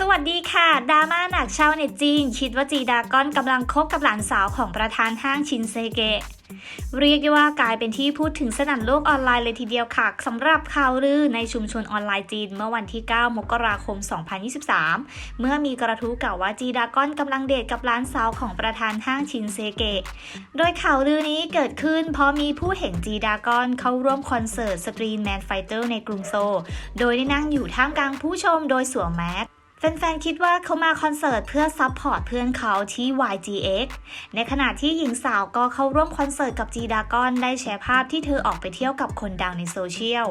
สวัสดีค่ะดราม่าหนักชาวเน็ตจีน คิดว่าจีดากอนกำลังคบกับหลานสาวของประธานห้างชินเซเกะ เรียกได้ว่ากลายเป็นที่พูดถึงสนั่นโลกออนไลน์เลยทีเดียวค่ะสำหรับข่าวลือในชุมชนออนไลน์จีน เมื่อวันที่ 9 มกราคม 2023 เมื่อมีกระทู้กล่าวว่าจีดากอนกำลังเดทกับหลานสาวของประธานห้างชินเซเกะ โดยข่าวลือนี้เกิดขึ้นเพราะมีผู้เห็นจีดากอนเข้าร่วมคอนเสิร์ตสตรีนแมนไฟเตอร์ในกรุงโซลโดยได้นั่งอยู่ท่ามกลางผู้ชมโดยสวมแมส แฟนๆ คิดว่าเขามาคอนเสิร์ตเพื่อซัพพอร์ตเพื่อนเขาที่ YGX ในขณะที่หญิงสาวก็เข้าร่วมคอนเสิร์ตกับจีดากอนได้แชร์ภาพที่เธอออกไปเที่ยวกับคนดังในโซเชียล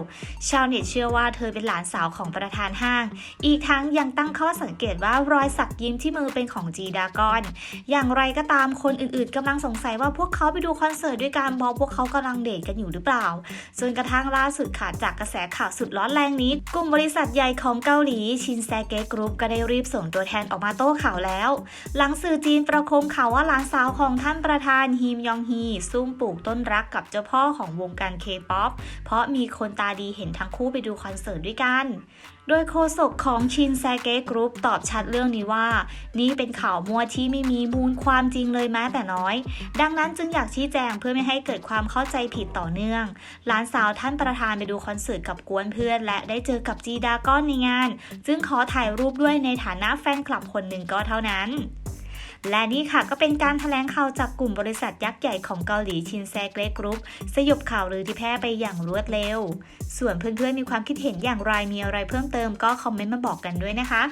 ชาวเน็ตเชื่อว่าเธอเป็นหลานสาวของประธานห้าง อีกทั้งยังตั้งข้อสังเกตว่ารอยสักยิ้มที่มือเป็นของจีดากอน อย่างไรก็ตามคนอื่นๆกำลังสงสัยว่าพวกเขาไปดูคอนเสิร์ตด้วยกันเพราะพวกเขากำลังเดทกันอยู่หรือเปล่า จนกระทั่งล่าสุดค่ะจากกระแสข่าวสุดร้อนแรงนี้ กลุ่มบริษัทใหญ่ของเกาหลีชินแซเกะกรุ๊ปก็ได้รีบส่งตัวแทนออกมาโต้ข่าวแล้ว หลังสื่อจีนประโคมข่าวว่าหลานสาวของท่านประธานฮิมยองฮีซุ่มปลูกต้นรักกับเจ้าพ่อของวงการเคป๊อปเพราะมีคนตาดีเห็นทั้งคู่ไปดูคอนเสิร์ตด้วยกัน โดยโฆษกของชินแซเกะกรุ๊ปตอบชัดเรื่องนี้ว่า นี่เป็นข่าวมั่วที่ไม่มีมูลความจริงเลยแม้แต่น้อย ดังนั้นจึงอยากชี้แจงเพื่อไม่ให้เกิดความเข้าใจผิดต่อเนื่อง หลานสาวท่านประธานไปดูคอนเสิร์ตกับกวนเพื่อน และได้เจอกับจีดาก้อนในงาน จึงขอถ่ายรูปด้วยในฐานะแฟนคลับคนหนึ่งก็เท่านั้น และนี่ค่ะก็เป็นการถแถลงข่าวจากกลุ่มบริษัทยักษ์ใหญ่ของเกาหลีชินแซเกรกรุ๊ปสยบข่าวลือที่แพร่ไปอย่างรวดเร็ว ส่วนเพื่อนๆมีความคิดเห็นอย่างไรมีอะไรเพิ่มเติมก็คอมเมนต์มาบอกกันด้วยนะคะ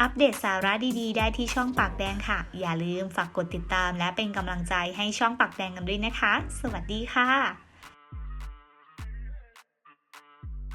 อัปเดตสาระดีๆ ได้ที่ช่องปากแดงค่ะ อย่าลืมฝากกดติดตามและเป็นกำลังใจให้ช่องปากแดงกันด้วยนะคะ สวัสดีค่ะ